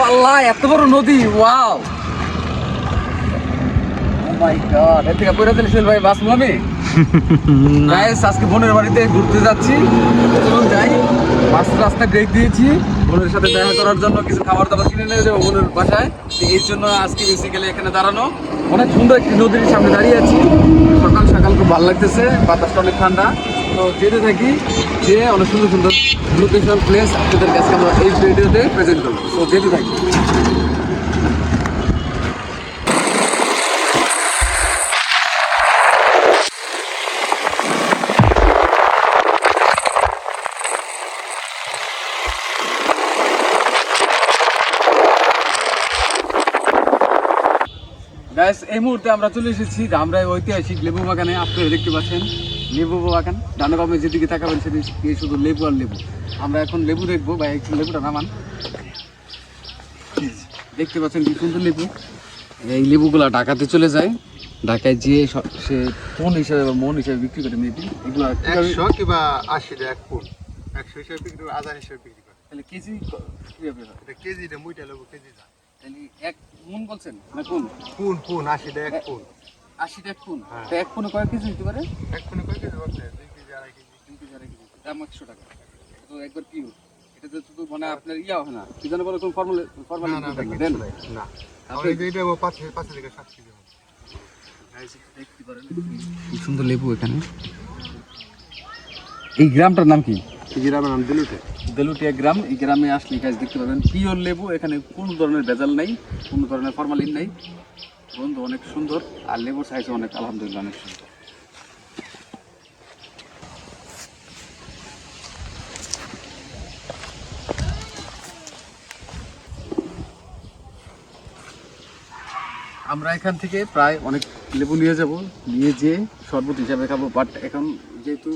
আল্লাহ এত বড় নদী ওয়াও। আমি? আজকে বোনের বাড়িতে ঘুরতে যাচ্ছি। চলুন যাই। পাঁচ রাস্তা ব্রেক দিয়েছি। বোনের সাথে দেখা করার জন্য কিছু খাবার দাবার কিনে নিয়ে যাব বোনের বাসায়। তো এই জন্য আজকে বেসিক্যালি এখানে দাঁড়ানো। অনেক সুন্দর একটি নদীর সামনে দাঁড়িয়ে আছি। সকাল সকাল খুব ভালো লাগতেছে বাতাসটা অনেক ঠান্ডা। তো যেতে থাকি যে অনেক সুন্দর সুন্দর লোকেশন প্লেস আপনাদের কাছে আমরা এই ভিডিওতে প্রেজেন্ট করব। তো যেতে থাকি এই মুহূর্তে আমরা চলে এসেছি ধামরাই ঐতিহাসিক লেবু বাগানে। আপনারা দেখতে পাচ্ছেন লেবু বাগান। ডানে বামে যেদিকে তাকাবেন সেদিকে শুধু লেবু আর লেবু। আমরা এখন লেবু দেখব ভাই একটু লেবুটা নামান। দেখতে পাচ্ছেন কি সুন্দর লেবু। এই লেবুগুলা ঢাকাতে চলে যায়। ঢাকায় যে স- ফোন হিসাবে বা মন হিসাবে বিক্রি করে মেবি এগুলো একশো কিংবা আশি এক পুন একশো হিসাবে বিক্রি করে আধার হিসাবে বিক্রি করে। তাহলে কেজি ক- হয়? এটা মুইটা লোক কেজি না তাহলে এক মন বলছেন না কোন পুন পুন আশি টাকা এক পুন আশি এক ফোন হ্যাঁ। তো এক ফোনে কয়েক কেজি হতে পারে? এক পুনে কয় কেজি বলছে? দুই কেজি আড়াই কেজি। তিন কেজি আড়াই কেজি। দাম একশো টাকা। তো একবার এটাতে তো মানে আপনার ইয়া হয় না কি জানো বলে কোন ফর্মাল ফর্মাল না না না দেন দেন? না আপনি- আপনি এটা পাঁচ পাঁচ থেকে সাত কেজি হবে। দেখতে সুন্দর লেবু এখানে। এই গ্রামটার নাম কি? এই গ্রামের নাম দিলুটে। দেলুটিয়া গ্রাম। এই গ্রামে আসলে গাছ দেখতে পাবেন পিওর লেবু। এখানে কোনো ধরনের ভেজাল নাই কোনো ধরনের ফরমালিন নাই। গন্ধ অনেক সুন্দর আর লেবুর সাইজ অনেক আলহামদুলিল্লাহ অনেক সুন্দর। আমরা এখান থেকে প্রায় অনেক লেবু নিয়ে যাব, নিয়ে যেয়ে শরবত হিসাবে খাব। বাট এখন যেহেতু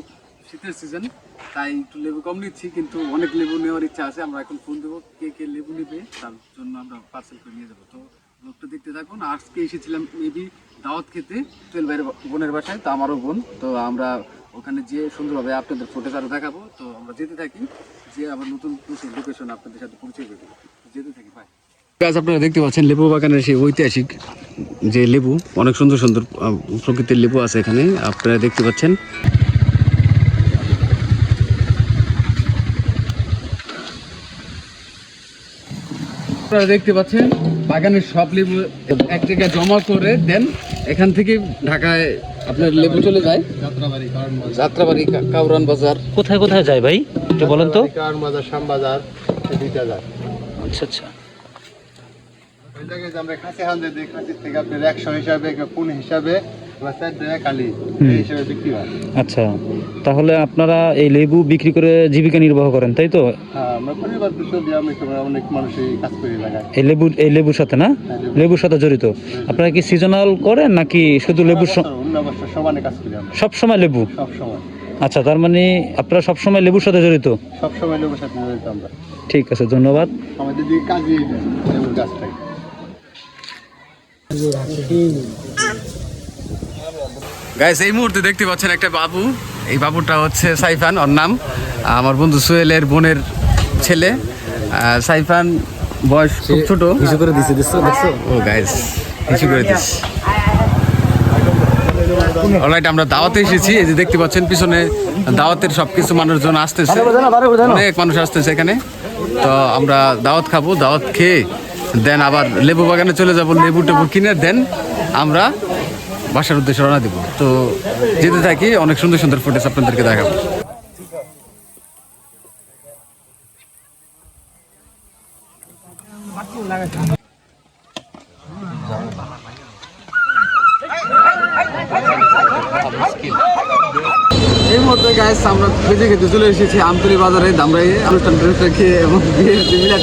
শীতের সিজন তাই একটু লেবু কম নিচ্ছি, কিন্তু অনেক লেবু নেওয়ার ইচ্ছা আছে। আমরা এখন ফোন দেবো, কে কে লেবু নেবে, তার জন্য আমরা পার্সেল করে নিয়ে যাব। তো লোকটা দেখতে থাকুন, আজকে এসেছিলাম মেবি দাওয়াত খেতে টুয়েলভ বোনের বাসায়, তো আমারও বোন। তো আমরা ওখানে যে সুন্দরভাবে আপনাদের ফুটেজ আরও দেখাবো। তো আমরা যেতে থাকি যে আবার নতুন নতুন লোকেশন আপনাদের সাথে পরিচয় করব যেতে থাকি ভাই গাছ আপনারা দেখতে পাচ্ছেন লেবু বাগানের সেই ঐতিহাসিক যে লেবু অনেক সুন্দর সুন্দর আহ, প্রকৃতির লেবু আছে এখানে আপনারা দেখতে পাচ্ছেন। আপনারা দেখতে পাচ্ছেন বাগানের সব লেবু এক জায়গায় জমা করে দেন এখান থেকে ঢাকায় আপনার লেবু চলে যায়। যাত্রাবাড়ি বাজার। যাত্রাবাড়ি কাউরান বাজার। কোথায় কোথায় যায় ভাই? একটু বলেন তো। কারণ বাজার দুইটা যায়। আচ্ছা আচ্ছা। যে আমরা খাসি খাসির থেকে আপনার একশো হিসাবে হিসাবে হয়। আচ্ছা তাহলে আপনারা এই লেবু বিক্রি করে জীবিকা নির্বাহ করেন তাই তো? হ্যাঁ কাজ এই লেবু এই লেবুর সাথে না? লেবুর সাথে জড়িত। আপনারা কি সিজনাল করেন নাকি শুধু লেবুর কাজ সব সময় লেবু? আচ্ছা তার মানে আপনারা সব সময় লেবুর সাথে জড়িত? সব সময় লেবুর সাথে জড়িত আমরা। ঠিক আছে ধন্যবাদ। আমাদের কাজই লেবুর গাছটাই। গাইস এই মুহূর্তে দেখতে পাচ্ছেন একটা বাবু। এই বাবুটা হচ্ছে সাইফান ওর নাম। আমার বন্ধু সোহেলের বোনের ছেলে। সাইফান বয়স খুব ছোট। কিছু করে দিছে দেখছ? দেখছ? ও গাইস কিছু করে দিস। অলরাইট আমরা দাওয়াতে এসেছি। এই যে দেখতে পাচ্ছেন পিছনে দাওয়াতের সব কিছু মানুষজন আসতেছে। অনেক মানুষ আসতেছে এখানে। তো আমরা দাওয়াত খাব দাওয়াত খেয়ে দেন আবার লেবু বাগানে চলে যাব, লেবু টেবু কিনে দেন, আমরা বাসার উদ্দেশ্যে রওনা দিব। তো যেতে থাকি, অনেক সুন্দর সুন্দর ফুটেজ আপনাদেরকে দেখাবো। এই মুহূর্তে গাইস আমরা বেজে খেতে চলে এসেছি আমতলি বাজারে, দামরাই অনুষ্ঠান খেয়ে এবং বিয়ের মিলাদ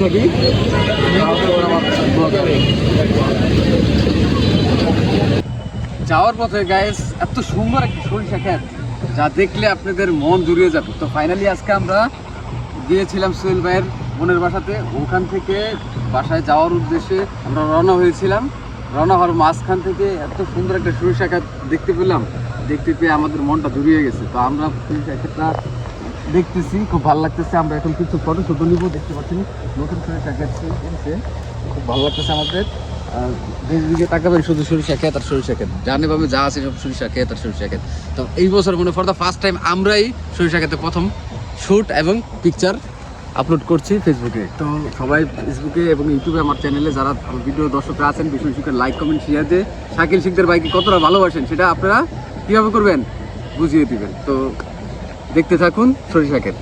খাইতে থাকি যাওয়ার পথে গাইস এত সুন্দর একটা সরিষা ক্ষেত যা দেখলে আপনাদের মন জুড়িয়ে যাবে। তো ফাইনালি আজকে আমরা গিয়েছিলাম সোহেল ভাইয়ের বোনের বাসাতে। ওখান থেকে বাসায় যাওয়ার উদ্দেশ্যে আমরা রওনা হয়েছিলাম। রওনা হওয়ার মাঝখান থেকে এত সুন্দর একটা সরিষা ক্ষেত দেখতে পেলাম। দেখতে পেয়ে আমাদের মনটা জুড়িয়ে গেছে। তো আমরা সরিষা ক্ষেতটা দেখতেছি, খুব ভালো লাগতেছে। আমরা এখন কিছু ফটো ফটো নিব, দেখতে পাচ্ছি নতুন ক্ষেত করেছে খুব ভালো লাগতেছে আমাদের। শুধু সরিষা সরিষা জানে ভাবে যা আছে সব সরিষা তো এই বছর মনে ফর ফার্স্ট টাইম আমরাই সরিষা ক্ষেতে প্রথম শুট এবং পিকচার আপলোড করছি ফেসবুকে তো সবাই ফেসবুকে এবং ইউটিউবে আমার চ্যানেলে যারা ভিডিও দর্শকরা আছেন লাইক কমেন্ট দিয়ে শাকিল শিখদের বাইকে কতটা ভালোবাসেন, সেটা আপনারা কীভাবে করবেন? বুঝিয়ে দিবেন। তো দেখতে থাকুন সরিষা ক্ষেত।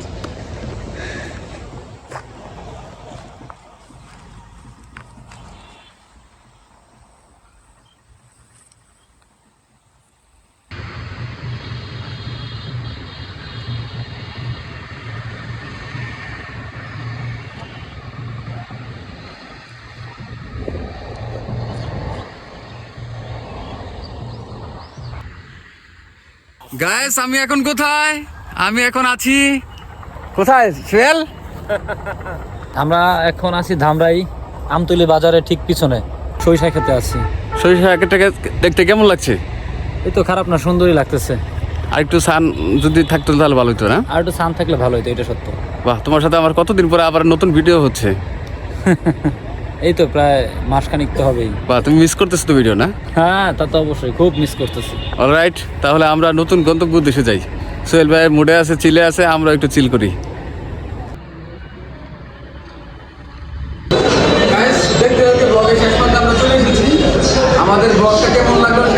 গায়েস আমি এখন কোথায়? আমি এখন আছি কোথায় সুয়েল আমরা এখন আছি ধামরাই আমতলি বাজারে ঠিক পিছনে সরিষা খেতে আছি সরিষা ক্ষেতটাকে দেখতে কেমন লাগছে? এই তো খারাপ না সুন্দরই লাগতেছে। আর একটু সান যদি থাকতো তাহলে ভালো হতো না? আর একটু সান থাকলে ভালো হতো এটা সত্য। বাহ তোমার সাথে আমার কতদিন পরে আবার নতুন ভিডিও হচ্ছে? এই তো প্রায় মাসখানিক তো হবেই। বাহ তুমি মিস করতেছো তো ভিডিও না? হ্যাঁ তা তো অবশ্যই খুব মিস করতেছি। অলরাইট তাহলে আমরা নতুন গন্তব্য উদ্দেশ্যে যাই। সোহেল ভাই মুডে আছে চিলে আছে আমরা একটু চিল করি। আমাদের ব্লগটা কেমন লাগল